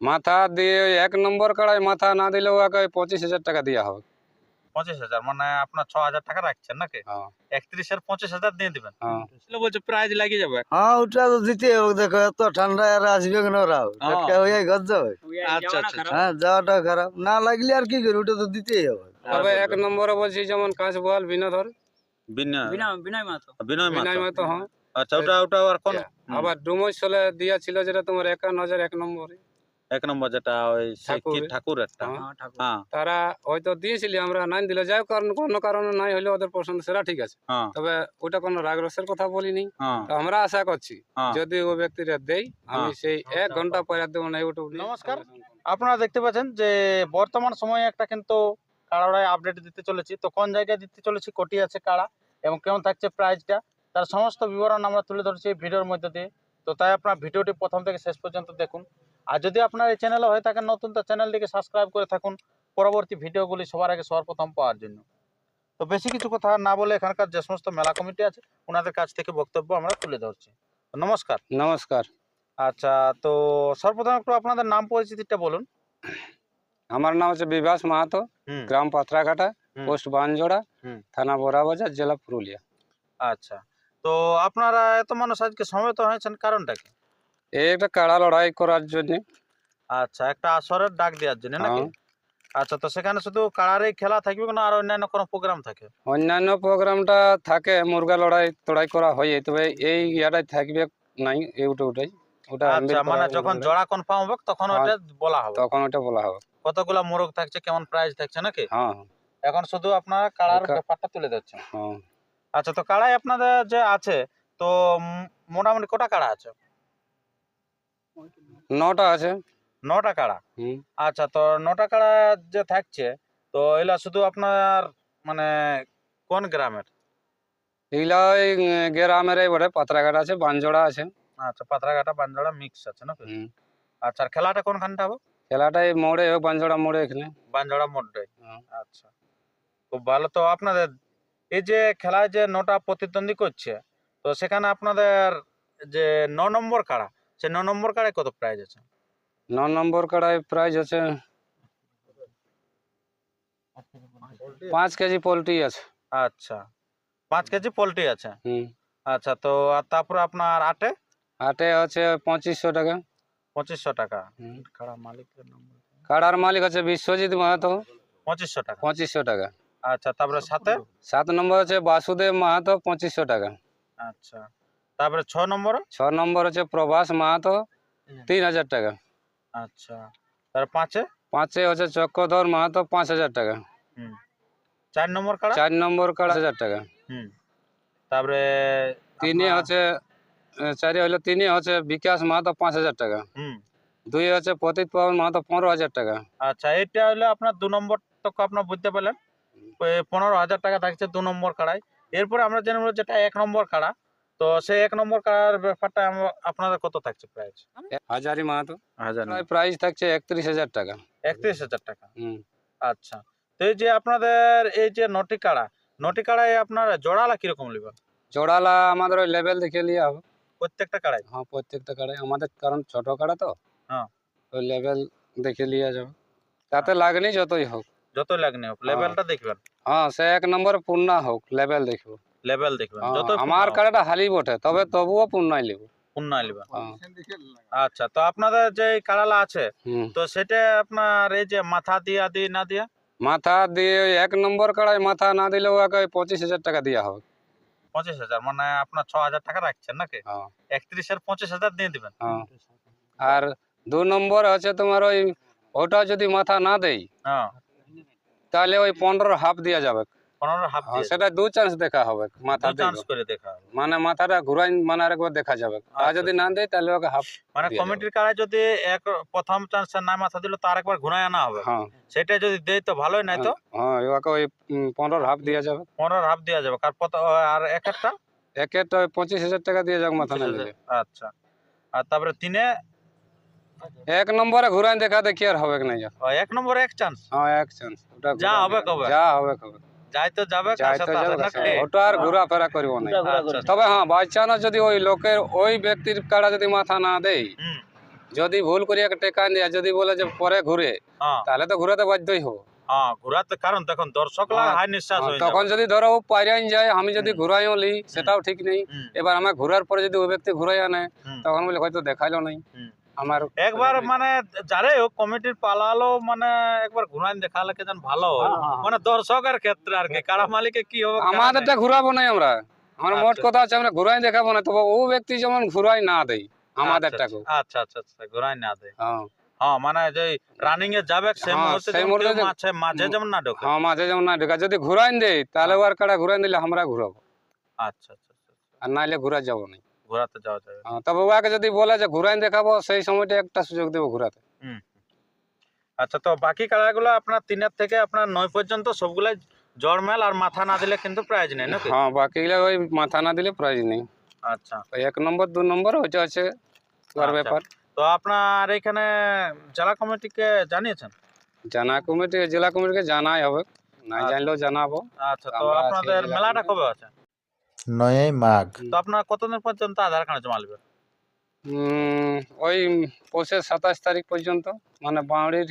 মাথা দিয়ে এক নম্বর কাড়ায় মাথা না দিলে ওকে পঁচিশ হাজার টাকা দেওয়া হবে। পঁচিশ হাজার মানে আপনার ছ হাজার টাকা রাখছেন নাকি? হ্যাঁ। একত্রিশের পঁচিশ হাজার দিয়ে দিবেন। হ্যাঁ। বলছে প্রাইজ লাগিয়ে যাবে। হ্যাঁ ওটা তো দিতে হবে দেখো এত ঠান্ডা আর আসবে কেন ওরাও হ্যাঁ। হয়ে ঘর যাবে আচ্ছা আচ্ছা হ্যাঁ যাওয়াটা খারাপ। না লাগলে আর কি করি ওটা তো দিতেই হবে। তবে এক নম্বরে বলছি যেমন কাঁচ বল বিনোধর বিনয় বিনয় বিনয় মাতো হ্যাঁ। আচ্ছা ওটা ওটা আর কোন? আবার ডুমই চলে দিয়া ছিল যেটা তোমার একান্ন হাজার এক নম্বরে। এক নম্বর যেটা ওই ঠাকুর। একটা? হ্যাঁ। হ্যাঁ তারা হয়তো দিয়েছিলি আমরা নাই দিলে। যাই কারণ কোনো কারণে নাই হলে ওদের পছন্দ সেটা ঠিক আছে। হ্যাঁ। তবে ওটা কোনো রাগ রসের কথা বলিনি। হ্যাঁ। তো আমরা আশা করছি হ্যাঁ। যদি ও ব্যক্তিরা দেই আমি হ্যাঁ। সেই এক ঘণ্টা পরে দেবো না ইউটিউব নমস্কার। আপনারা দেখতে পাচ্ছেন যে বর্তমান সময়ে একটা কিন্তু কাড়াড়ায় আপডেট দিতে চলেছি। তো কোন জায়গায় দিতে চলেছি? কোটি আছে কাড়া। এবং কেমন থাকছে প্রাইসটা তার সমস্ত বিবরণ আমরা তুলে ধরছি এই ভিডিওর মধ্যে দিয়ে। তো তাই আপনার ভিডিওটি প্রথম থেকে শেষ পর্যন্ত দেখুন। আর যদি আপনার এই চ্যানেলে হয়ে থাকেন নতুন তো চ্যানেলটিকে সাবস্ক্রাইব করে থাকুন। পরবর্তী ভিডিওগুলি সবার আগে সবার প্রথম পাওয়ার জন্য। তো বেশি কিছু কথা না বলে এখানকার যে সমস্ত মেলা কমিটি আছে ওনাদের কাছ থেকে বক্তব্য আমরা তুলে ধরছি। নমস্কার। নমস্কার। আচ্ছা তো সর্বপ্রথম একটু আপনাদের নাম পরিচিতিটা বলুন। আমার নাম হচ্ছে বিভাস মাহাতো গ্রাম পাথরাঘাটা পোস্ট বানজোড়া। থানা বোরাবাজার জেলা পুরুলিয়া। আচ্ছা তো আপনারা এত মানুষ আজকে সমবেত হয়েছেন কারণটা কি? এই একটা কাড়া লড়াই করার জন্য। আচ্ছা একটা আসরের ডাক দেওয়ার জন্য নাকি? হ্যাঁ। আচ্ছা তো সেখানে শুধু কাড়ারই খেলা থাকবে না আর অন্যান্য কোনো প্রোগ্রাম থাকে? অন্যান্য প্রোগ্রামটা থাকে মুরগা লড়াই তড়াই করা হয় তবে এই ইয়াটাই থাকবে নাই এইটা ওটাই ওটা আচ্ছা মানে যখন লড়াই। জোড়া কনফার্ম হবে তখন হ্যাঁ। ওটা বলা হবে। তখন ওটা বলা হবে। কতগুলা মোরগ থাকছে কেমন প্রাইস থাকছে নাকি? হ্যাঁ এখন শুধু আপনারা কাড়ার ব্যাপারটা তুলে দিচ্ছেন হ্যাঁ। আচ্ছা তো কাড়াই আপনাদের যে আছে তো মোটামুটি কটা কাড়া আছে? নটা আছে। নটা কাড়া? হুম। আচ্ছা তো নটা কাড়া যে থাকছে তো এলা শুধু আপনার মানে কোন গ্রামের? এগুলা ওই গ্রামের এই বটে পাত্রাঘাট আছে বানজোড়া আছে। আচ্ছা পাথরাঘাটা বাঞ্জড়া মিক্স আছে হুম। আচ্ছা আর খেলাটা কোনখানটা হবে? খেলাটা এই মোড়ে হোক বানজোড়া মোড়ে এখানে। বাঞ্জড়া মোড়টাই? হ্যাঁ। আচ্ছা খুব ভালো। তো আপনাদের এই যে খেলায় যে নটা প্রতিদ্বন্দ্বী করছে তো সেখানে আপনাদের যে ন নম্বর কাড়া সে ন নম্বর কাড়ায় কত প্রাইজ আছে? ন নম্বর কাড়ায় প্রাইস আছে পাঁচ কেজি পোলট্রি আছে। আচ্ছা পাঁচ কেজি পোলট্রি আছে। হুম। আচ্ছা তো আর তারপরে আপনার আটে? আটে আছে পঁচিশশো টাকা। পঁচিশশো টাকা। কাড়া মালিকের নম্বর কাড়ার মালিক আছে বিশ্বজিৎ মাহাতো। পঁচিশশো টাকা। পঁচিশশো টাকা। আচ্ছা তারপরে সাথে সাত নম্বর আছে বাসুদেব মাহাতো পঁচিশশো টাকা। আচ্ছা। তারপরে ছ নম্বর? ছ নম্বর হচ্ছে প্রভাস মাহাতো তিন হাজার টাকা। আচ্ছা তারপরে পাঁচে? পাঁচে হচ্ছে চক্রধর মাহাতো পাঁচ হাজার টাকা। হুম চার নম্বর কাড়া চার নম্বর কাড়া হাজার টাকা। হুম তারপরে তিনে হচ্ছে চারি হলো তিনে হচ্ছে বিকাশ মাহাতো পাঁচ হাজার টাকা। হুম। দুই হচ্ছে পতিত পাবন মাহাতো পনেরো হাজার টাকা। আচ্ছা এটা হলো আপনার দু নম্বর তক আপনার বুঝতে পারলেন। পনেরো হাজার টাকা থাকছে দু নম্বর কাড়ায়। এরপরে আমরা জেনে যেটা এক নম্বর কাড়া। তো সেই এক নম্বর কাড়ার ব্যাপারটা আপনাদের কত থাকছে প্রাইস হাজারি মাহাতো। হাজার প্রাইস থাকছে একত্রিশ হাজার টাকা। একত্রিশ হাজার টাকা? হুম। আচ্ছা। তো এই যে আপনাদের এই যে নটি কাড়া নটি কাড়ায় আপনার জোড়ালা কীরকম নেবেন জোড়ালা আমাদের ওই লেভেল দেখে লিয়া হবে প্রত্যেকটা কাড়াই হ্যাঁ প্রত্যেকটা কাড়াই আমাদের কারণ ছোট কাড়া তো। হ্যাঁ। ওই লেভেল দেখে লিয়া যাবে তাতে লাগনি যতই হোক। যতই লাগনি হোক লেভেলটা দেখবেন। হ্যাঁ সে এক নম্বর পূর্ণা হোক লেভেল দেখব। লেভেল দেখবেন হ্যাঁ, যতই আমার কাড়াটা হালি বটে তবে তবুও পূর্ণাই লিব। পূর্ণ নেবেন হ্যাঁ। আচ্ছা তো আপনাদের যে কাড়ালা আছে তো সেটা আপনার এই যে মাথা দিয়া দি না দিয়া? মাথা দিয়ে এক নম্বর কাড়ায় মাথা না দিলেও ওকে ওই পঁচিশ হাজার টাকা দেওয়া হবে। পঁচিশ হাজার মানে আপনার ছ হাজার টাকা রাখছেন নাকি? হ্যাঁ। একত্রিশের পঁচিশ হাজার দিয়ে দিবেন। আর দু নম্বর আছে তোমার ওই ওটা যদি মাথা না দেই হ্যাঁ। তাহলে ওই পনেরো হাফ দেওয়া যাবে। পনেরো হাফ হ্যাঁ, সেটা দু চান্স দেখা হবে মাথা চান্স করে দেখা হবে। মানে মাথাটা ঘুরাই মানে আরেকবার দেখা যাবে। আর আচ্ছা, যদি না দেয় তাহলে ওকে হাফ মানে কমিটির যদি এক প্রথম চান্স না মাথা দিল ঘুরায় আনা হবে। হ্যাঁ। সেটা যদি দেয় তো ভালোই নাই তো? হ্যাঁ ওকে ওই পনেরো হাফ দেওয়া যাবে। পনেরো হাফ দেওয়া যাবে। কার আর এক একটা? এক একটা পঁচিশ হাজার টাকা দিয়ে যাক মাথা না আচ্ছা। আর তারপরে তিনে? এক নম্বরে ঘুরাই দেখা দেখি আর হবে না যা এক নম্বরে এক চান্স হ্যাঁ এক চান্স যা হবে কবে? যা হবে কবে। যাই তো যাবে? ওটা আর ঘোরাফেরা করিব না। আচ্ছা, আচ্ছা। তবে হ্যাঁ বাই চান্স যদি ওই লোকের ওই ব্যক্তির কাড়া যদি মাথা না দেয় যদি ভুল করে একটা টেকা নিয়ে যদি বলে যে পরে ঘুরে হ্যাঁ। তাহলে তো ঘুরাতে বাধ্যই হব। হ্যাঁ ঘোরাতে কারণ তখন হ্যাঁ, হয়ে তখন যদি ধরো পাইরাইন যায় আমি যদি হুম। ঘুরাইও লি সেটাও ঠিক নেই। এবার আমার ঘুরার পরে যদি ওই ব্যক্তি ঘুরাই আনে তখন বলে হয়তো দেখাইলো নাই। আমার একবার মানে যারে হোক কমিটির পালালো মানে একবার ঘুরান দেখালে কে যেন ভালো হয়। হ্যাঁ, হ্যাঁ, মানে দর্শকের ক্ষেত্রে আর কি কারা মালিকে কি হবে আমাদেরটা ঘুরাবো নাই আমরা। আমার মোট আচ্ছা। কথা আছে আমরা ঘুরাই দেখাবো না তবে ও ব্যক্তি যেমন ঘুরাই না দেয় আমাদেরটাকে আচ্ছা আচ্ছা আচ্ছা ঘুরাই না দেয়। হ্যাঁ। হ্যাঁ মানে যে রানিং এ যাবে সেই মুহূর্তে সেই মুহূর্তে মাঝে মাঝে যেমন না ঢোকে। হ্যাঁ মাঝে যেমন না ঢোকা। যদি ঘুরাই দেয় তাহলে ওর কাটা ঘুরাই দিলে আমরা ঘুরাবো। আচ্ছা আচ্ছা আচ্ছা, আর নাইলে ঘুরা যাব না। ঘোরাতে যাওয়া যাবে। হ্যাঁ, তবে ওকে যদি বলে যে ঘুরাই দেখাবো সেই সময়টা একটা সুযোগ দেবো ঘুরাতে। আচ্ছা তো বাকি কালারগুলো আপনার তিনের থেকে আপনার নয় পর্যন্ত সবগুলাই জড়মেল আর মাথা না দিলে কিন্তু প্রাইজ নেই নাকি? হ্যাঁ বাকিগুলো ওই মাথা না দিলে প্রাইজ নেই। আচ্ছা। এক নম্বর দু নম্বর ওইটা হচ্ছে তোর আচ্ছা। ব্যাপার। তো আপনার এখানে জেলা কমিটিকে জানিয়েছেন? জানা কমিটি জেলা কমিটিকে জানাই হবে। না আচ্ছা। জানলেও জানাব। আচ্ছা তো আপনাদের মেলাটা কবে আছে? নয়ই মাঘ। তো আপনার কতদিন পর্যন্ত আধার কার্ড জমা নেবেন? ওই পৌষের সাতাশ তারিখ পর্যন্ত মানে বাউড়ির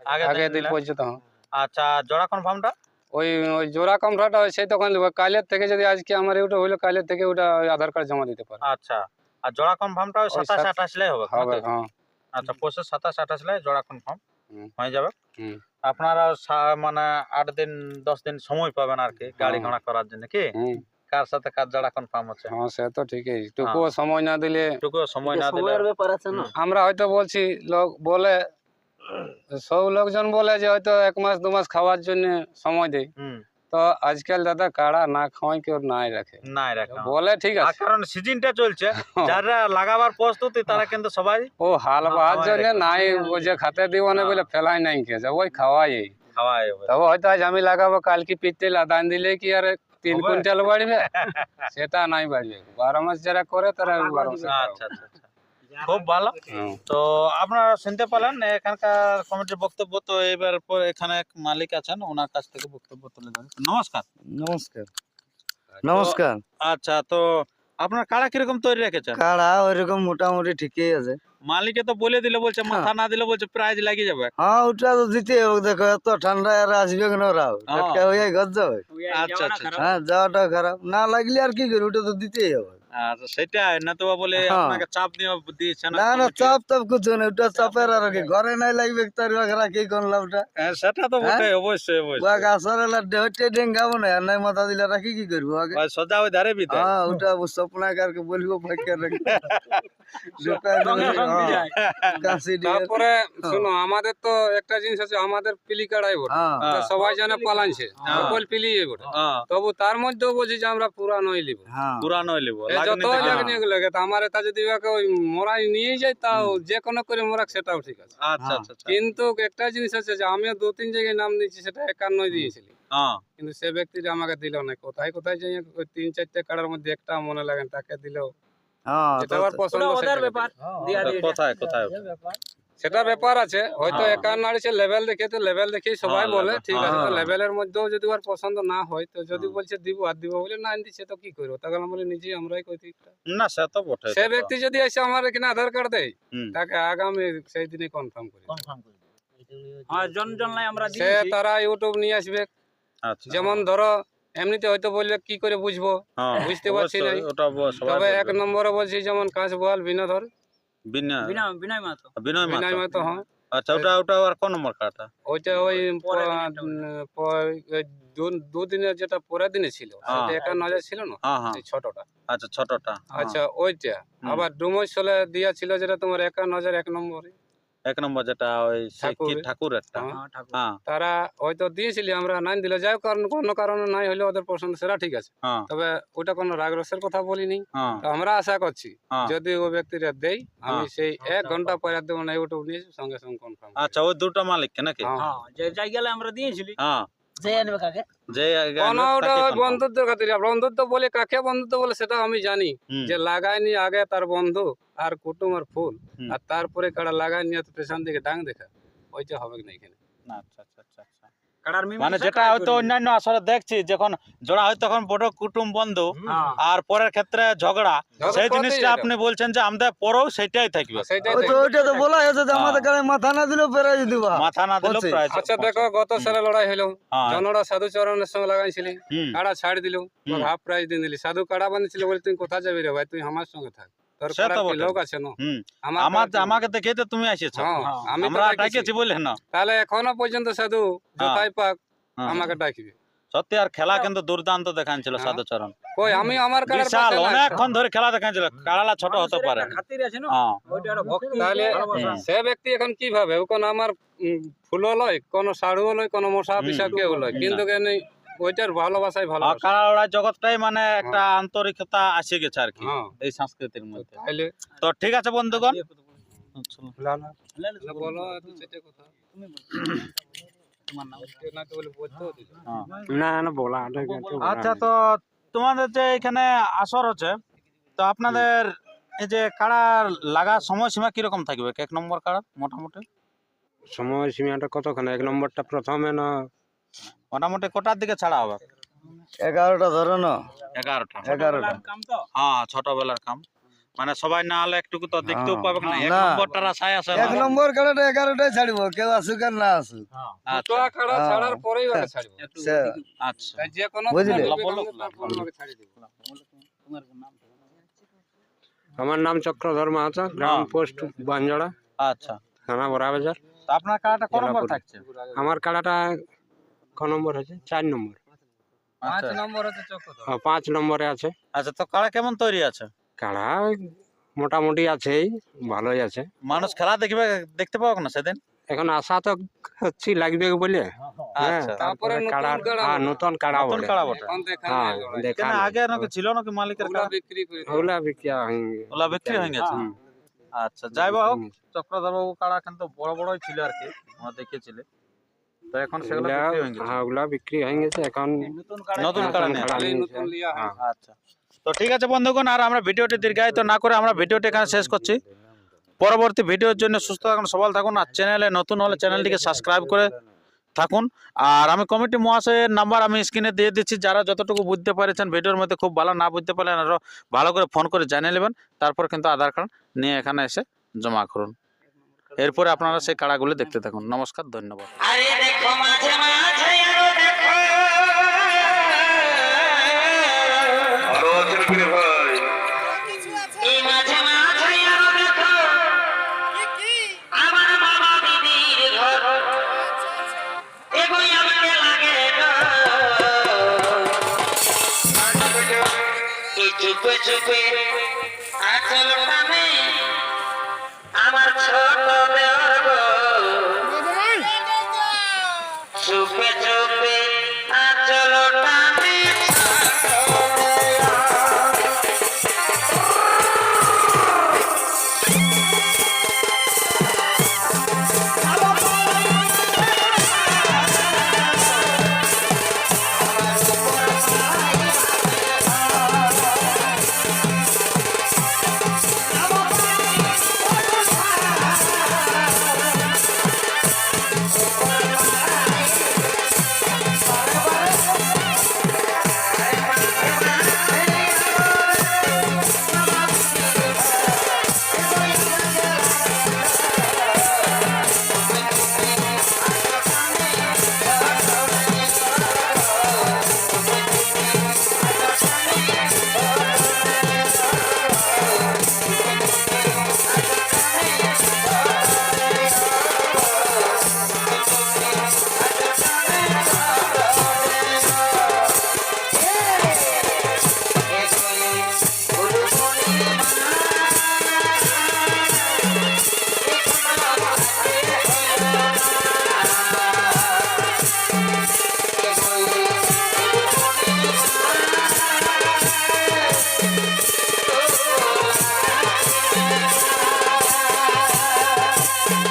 আগে দিন পর্যন্ত হ্যাঁ। আচ্ছা জোড়া কনফার্মটা ওই ওই জোড়া কমরাটা হয় সেই তখন দেবো কালের থেকে যদি আজকে আমার ওটা হইল কালের থেকে ওটা ওই আধার কার্ড জমা দিতে পারে। আচ্ছা আর জোড়া কনফার্মটা ওই ওই সাতাশ আঠাশ লাই হবে হবে হ্যাঁ। আচ্ছা পঁচিশ সাতাশ আঠাশ লাই জোড়া কনফার্ম। হয়ে যাবে। আপনারা মানে আট দিন দশ দিন সময় পাবেন আর কি গাড়ি হ্যাঁ। ঘোড়া করার জন্য কি? হুম। কার সাথে কার জোড়া কনফার্ম হচ্ছে? হ্যাঁ সে তো ঠিকই। টুকুও সময় না দিলে টুকু সময় না দিলে? আমরা হয়তো বলছি লোক বলে সব লোকজন বলে যে হয়তো এক মাস দু মাস খাওয়ার জন্য সময় দেয়। হুম। তো আজকাল দাদা কাড়া না খাওয়াই কেউ নাই রাখে নাই রাখা বলে ঠিক আর আছে কারণ সিজনটা চলছে যারা লাগাবার প্রস্তুতি তারা কিন্তু সবাই ও হাল বাহার খাওয়াই জন্য রাখে। নাই ও যে খাতে দিব না হ্যাঁ। বলে ফেলাই নাই কে যাব ওই খাওয়াই খাওয়াই হবে তবে হয়তো আজ আমি লাগাবো কালকে পিঠতে লাদান দিলে কি আর তিন হবে? কুইন্টাল বাড়বে সেটা নাই বাড়বে বারো মাস যারা করে তারা বারো মাসে খাওয়াবে। আচ্ছা আচ্ছা আচ্ছা। খুব ভালো। তো আপনারা শুনতে পেলেন এখানকার কমিটির বক্তব্য। তো এবার পর এখানে এক মালিক আছেন ওনার কাছ থেকে বক্তব্য তুলে ধরেন। নমস্কার। নমস্কার। নমস্কার। আচ্ছা তো আপনার কাড়া কীরকম তৈরি রেখেছেন? কাড়া ওইরকম মোটামুটি ঠিকই আছে। মালিকে তো বলে দিলে বলছে মাথা না দিলে বলছে প্রাইজ লাগিয়ে যাবে। হ্যাঁ ওটা তো দিতে হবে। দেখো এত ঠান্ডা আর আসবে কেন ওরাও হ্যাঁ। হয়ে ঘর যাবে আচ্ছা আচ্ছা হ্যাঁ যাওয়াটা খারাপ। না লাগলে আর কি করি ওটা তো দিতেই হবে। আর সেটাই না তো বলে হ্যাঁ। আপনাকে চাপ দিয়ে দিয়েছে না না চাপ তাপ কিছু নেই ওটা চাপের আর কি। ঘরে নাই লাগবে তার হ্যাঁ, সেটা তো বটে অবশ্যই অবশ্যই। ওয়াকে আসর এলা দেহতে ডেঙ্গাবো না আর নাই মাথা দিলে রাখি কি করব আগে? ওই সোজা ওই ধারে বিতে হ্যাঁ ওটা স্বপ্নাকারকে বলব ফাঁকে রাখি তারপরে শুনো আমাদের তো একটা জিনিস আছে আমাদের পিলি কাড়াই বটে। হ্যাঁ। সবাই জানে পালানছে হ্যাঁ। সকল পিলি বটে। হ্যাঁ। তবু তার মধ্যেও বলছি যে আমরা পুরা নই লিব। হ্যাঁ। পুরানো লিব এ যত লাগনি এগুলো তা আমার এটা যদি ওকে ওই মোরাই নিয়ে যায় তাও যে কোনো করে মোরাক সেটাও ঠিক আছে। আচ্ছা আচ্ছা আচ্ছা কিন্তু একটা জিনিস আছে যে আমিও দু তিন জায়গায় নাম দিয়েছি সেটা একান্নই দিয়েছিলি। হ্যাঁ। কিন্তু সে ব্যক্তিটা আমাকে দিল না কোথায় কোথায় যাই ওই তিন চারটে কাড়ার মধ্যে একটা মনে লাগে তাকে দিলেও হ্যাঁ আবার পছন্দ। কোথায় কোথায়? সেটা ব্যাপার আছে। হয়তো হ্যাঁ। একান্ন আড়িছে লেভেল দেখে তো লেভেল দেখেই সবাই হ্যাঁ, বলে ঠিক আছে। তো হ্যাঁ। লেভেলের মধ্যেও যদি ওর পছন্দ না হয় তো যদি হ্যাঁ। বলছে দিব আর দিব বলে না দিচ্ছে তো কি করব? তখন আমি বলি নিজেই আমরাই কই না সে তো বটে সে ব্যক্তি যদি এসে আমার এখানে আধার কার্ড দেয় তাকে আগামী সেই দিনে কনফার্ম করি হ্যাঁ জন জন লাই আমরা সে তারা ইউটিউব নিয়ে আসবে। আচ্ছা। যেমন ধরো এমনিতে হয়তো বলবে কি করে বুঝব? হ্যাঁ, বুঝতে পারছি সবাই তবে এক নম্বরে বলছি যেমন কাঁচ বল বিনোধর বিনয়? বিনয় মাতো বিনয় বিনয় মাতো হ্যাঁ। আচ্ছা ওটা ওটা আর কোন নম্বর কাটা ওইটা ওই দু- দুদিনের যেটা পরের দিনে ছিল হ্যাঁ। সেটা একান্ন হাজার ছিল না? হ্যাঁ হ্যাঁ। ছোটটা। আচ্ছা ছোটটা। আচ্ছা ওইটা। আবার ডুমই চলে দিয়া ছিল যেটা তোমার একান্ন হাজার এক নম্বরে। এক নম্বর যেটা ওই ঠাকুর। ঠাকুর একটা। হ্যাঁ। হ্যাঁ ঠাকুর। হ্যাঁ। তারা হয়তো দিয়েছিলি আমরা নাই দিলে। যাই কারণ কোনো কারণে নাই হলে ওদের পছন্দ সেটা ঠিক আছে। তবে ওটা কোনো রাগ রসের কথা বলিনি। তো আমরা আশা করছি। যদি ও ব্যক্তিরা দেই আমি। সেই এক ঘণ্টা পরে দেবো না ওটা নিয়ে সঙ্গে সঙ্গে কনফার্ম আচ্ছা ওই দুটো মালিককে নাকি? যে যাই গেলে আমরা দিয়েছিলি। হ্যাঁ। বন্ধুত্ব বন্ধুত্ব বলে কাকে বন্ধুত্ব বলে সেটা আমি জানি। যে লাগায়নি আগে তার বন্ধু আর কুটুম আর ফুল। আর তারপরে কারা লাগায়নি তো পেছন দিকে ডাং দেখা। ওইটা হবে না এখানে। না, আচ্ছা আচ্ছা আচ্ছা আচ্ছা। মানে যেটা হয়তো অন্যান্য আসলে দেখছি যখন জোড়া হয় তখন বড় কুটুম বন্ধু হ্যাঁ। আর পরের ক্ষেত্রে ঝগড়া। সেই জিনিসটা আপনি বলছেন যে আমাদের পরেও সেটাই থাকবে। ওইটা তো বলা হয়েছে যে আমাদের কাছে মাথা না দিলেও দিবা। মাথা না দিলেও প্রায় আচ্ছা দেখো গত সালে লড়াই হলো। হ্যাঁ। জনরা সাধু চরণের সঙ্গে লাগাইছিলি। কাড়া ছাড় দিল। হাফ প্রাইজ দিয়ে দিলি। সাধু কাড়া বানিয়েছিল বলে তুই কোথা যাবি রে ভাই? তুই আমার সঙ্গে থাক। লোক আছে না? আমার আমার কাড়ার কি- আমাকে দেখে তো তুমি আসিয়েছো হ্যাঁ, হ্যাঁ। আমি তো আমরা ডাকিছি। ডাকিয়েছি না। তাহলে এখনও পর্যন্ত সাধু যথাই পাক হ্যাঁ। আমাকে ডাকবি। সত্যি আর খেলা কিন্তু দুর্দান্ত দেখাচ্ছিল। সাধুচরণ কই আমি আমার বিশাল অনেকক্ষণ ধরে খেলা দেখাচ্ছিল কাড়ালা ছোট হতে পারে। সে ব্যক্তি এখন কি ভাবে কোন আমার ফুলও লয় কোন সাড়ুও লয় কোন মশা। পিসা কেউ লয়। কিন্তু কেন ওইটার ভালোবাসাই ভালোবাসা। কাড়ালা জগৎটাই মানে একটা আন্তরিকতা আসে গেছে আর কি হ্যাঁ। এই সংস্কৃতির মধ্যে। তো ঠিক আছে বন্ধুগণ। হ্যাঁ। আচ্ছা তো তোমাদের যে এখানে আসর হচ্ছে তো আপনাদের এই যে কাড়া লাগা সময়সীমা কীরকম থাকবে? এক নম্বর কাড়া মোটামুটি? সময় সীমাটা কতক্ষণ এক নম্বরটা প্রথমে না মোটামুটি কটার দিকে ছাড়া হবে? এগারোটা ধরো না। এগারোটা। হ্যাঁ ছোটবেলার কাম। মানে সবাই না হলে একটু তো দেখতেও হ্যাঁ। পাবে না এক না। নম্বরটার আশায় আছে এক নম্বর কাড়াটা এগারোটায় ছাড়বো কেউ আসুক আর না আসুক। কাড়া হ্যাঁ। ছাড়ার পরেই ওকে ছাড়বো। আচ্ছা। যে কোনো বুঝলে? আমার নাম চক্রধর মাহাতো গ্রাম। পোস্ট বাঞ্জড়া আচ্ছা। থানা বড়াবাজার তো আপনার কাড়াটা কোন নম্বর থাকছে? আমার কাড়াটা ক নম্বর আছে? চার নম্বর। আচ্ছা। নম্বর আছে চক্রধর পাঁচ নম্বরে আছে। আচ্ছা তো কাড়া কেমন তৈরি আছে? কাড়া মোটামুটি আছেই ভালোই আছে। মানুষ খেলা দেখবে দেখতে পাবো না সেদিন? এখন আশা তো হচ্ছি লাগবে বলে। হ্যাঁ, আচ্ছা তারপরে হ্যাঁ নতুন কাড়া বলে হ্যাঁ কেন আগে নাকি ছিল নাকি মালিকের কাড়া? বিক্রি করে ওগুলা বিক্রি হয়ে ওলা বিক্রি হয়ে গেছে। আচ্ছা যাই হোক চক্রধর বাবু কাড়া কিন্তু বড় বড়ই ছিল আর কি আমরা দেখেছিলে তো এখন সেগুলো বিক্রি হয়ে গেছে। হ্যাঁ ওগুলা বিক্রি হয়ে গেছে এখন নতুন। হ্যাঁ। আচ্ছা। তো ঠিক আছে বন্ধুগণ আর আমরা ভিডিওটি দীর্ঘায়িত না করে আমরা ভিডিওটি এখানে শেষ করছি। পরবর্তী ভিডিওর জন্য সুস্থ থাকুন সবল থাকুন আর চ্যানেলে নতুন হলে চ্যানেলটিকে সাবস্ক্রাইব করে থাকুন। আর আমি কমিটি মহাশয়ের নাম্বার আমি স্ক্রিনে দিয়ে দিচ্ছি যারা যতটুকু বুঝতে পেরেছেন ভিডিওর মধ্যে খুব ভালো না বুঝতে পারলেন আরও ভালো করে ফোন করে জানিয়ে নেবেন। তারপর কিন্তু আধার কার্ড নিয়ে এখানে এসে জমা করুন। এরপরে আপনারা সেই কাড়াগুলো দেখতে থাকুন। নমস্কার ধন্যবাদ। আরে দেখো মাঝে মাঝে আরও দেখো।